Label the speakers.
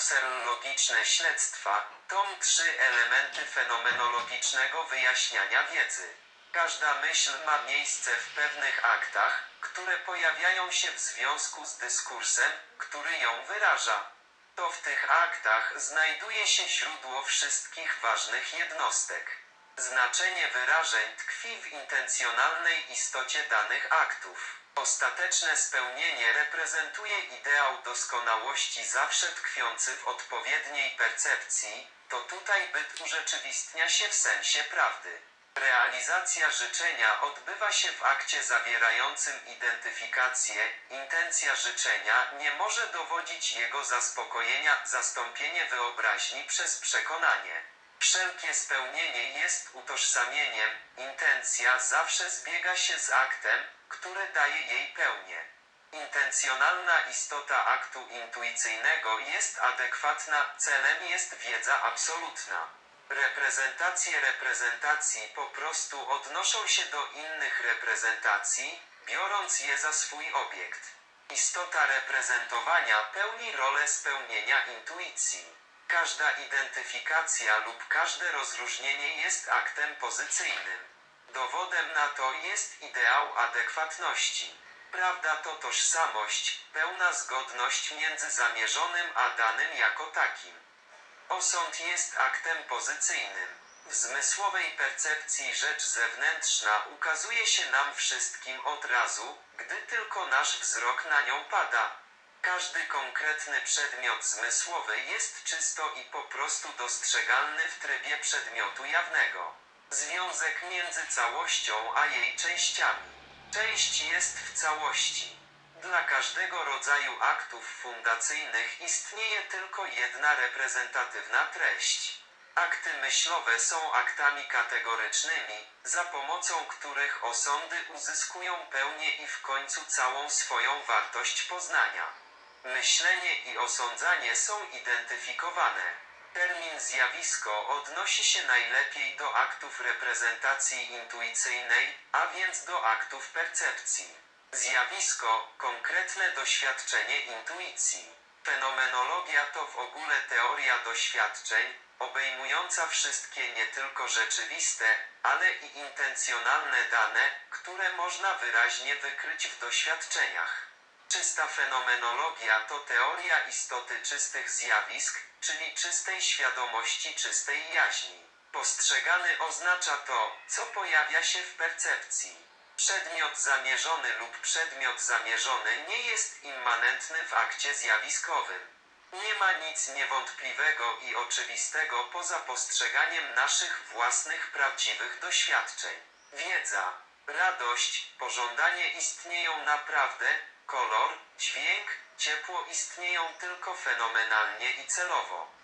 Speaker 1: Karuselologiczne śledztwa, tom 3 elementy fenomenologicznego wyjaśniania wiedzy. Każda myśl ma miejsce w pewnych aktach, które pojawiają się w związku z dyskursem, który ją wyraża. To w tych aktach znajduje się źródło wszystkich ważnych jednostek. Znaczenie wyrażeń tkwi w intencjonalnej istocie danych aktów. Ostateczne spełnienie reprezentuje ideał doskonałości zawsze tkwiący w odpowiedniej percepcji, to tutaj byt urzeczywistnia się w sensie prawdy. Realizacja życzenia odbywa się w akcie zawierającym identyfikację. Intencja życzenia nie może dowodzić jego zaspokojenia, zastąpienie wyobraźni przez przekonanie. Wszelkie spełnienie jest utożsamieniem, intencja zawsze zbiega się z aktem, który daje jej pełnię. Intencjonalna istota aktu intuicyjnego jest adekwatna, celem jest wiedza absolutna. Reprezentacje reprezentacji po prostu odnoszą się do innych reprezentacji, biorąc je za swój obiekt. Istota reprezentowania pełni rolę spełnienia intuicji. Każda identyfikacja lub każde rozróżnienie jest aktem pozycyjnym. Dowodem na to jest ideał adekwatności. Prawda to tożsamość, pełna zgodność między zamierzonym a danym jako takim. Osąd jest aktem pozycyjnym. W zmysłowej percepcji rzecz zewnętrzna ukazuje się nam wszystkim od razu, gdy tylko nasz wzrok na nią pada. Każdy konkretny przedmiot zmysłowy jest czysto i po prostu dostrzegalny w trybie przedmiotu jawnego. Związek między całością a jej częściami. Część jest w całości. Dla każdego rodzaju aktów fundacyjnych istnieje tylko jedna reprezentatywna treść. Akty myślowe są aktami kategorycznymi, za pomocą których osądy uzyskują pełnię i w końcu całą swoją wartość poznania. Myślenie i osądzanie są identyfikowane. Termin zjawisko odnosi się najlepiej do aktów reprezentacji intuicyjnej, a więc do aktów percepcji. Zjawisko konkretne doświadczenie intuicji. Fenomenologia to w ogóle teoria doświadczeń, obejmująca wszystkie nie tylko rzeczywiste, ale i intencjonalne dane, które można wyraźnie wykryć w doświadczeniach. Czysta fenomenologia to teoria istoty czystych zjawisk, czyli czystej świadomości, czystej jaźni. Postrzegany oznacza to, co pojawia się w percepcji. Przedmiot zamierzony lub przedmiot zamierzony nie jest immanentny w akcie zjawiskowym. Nie ma nic niewątpliwego i oczywistego poza postrzeganiem naszych własnych prawdziwych doświadczeń. Wiedza, radość, pożądanie istnieją naprawdę, kolor, dźwięk, ciepło istnieją tylko fenomenalnie i celowo.